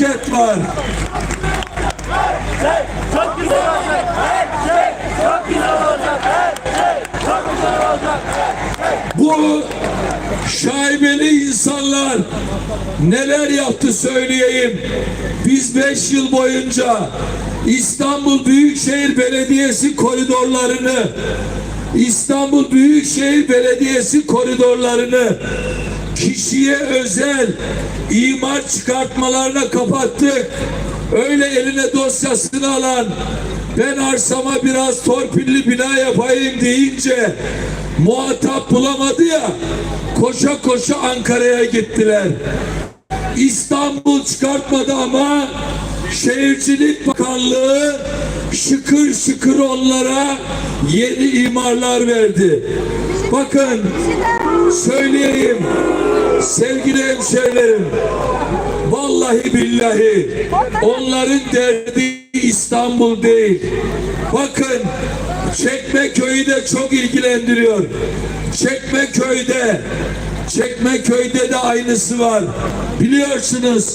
bereket var. Çok güzel olacak. Her şey çok güzel olacak. Her şey çok güzel olacak. Bu şaibeli insanlar neler yaptı söyleyeyim. Biz beş yıl boyunca İstanbul Büyükşehir Belediyesi koridorlarını İstanbul Büyükşehir Belediyesi koridorlarını kişiye özel imar çıkartmalarına kapattık. Öyle eline dosyasını alan ben arsama biraz torpilli bina yapayım deyince muhatap bulamadı ya koşa koşa Ankara'ya gittiler. İstanbul çıkartmadı ama Şehircilik Bakanlığı şıkır şıkır onlara yeni imarlar verdi. Bakın söyleyeyim sevgili hemşehrilerim vallahi billahi onların derdi İstanbul değil. Bakın Çekmeköy'ü de çok ilgilendiriyor. Çekmeköy'de Çekmeköy'de de aynısı var. Biliyorsunuz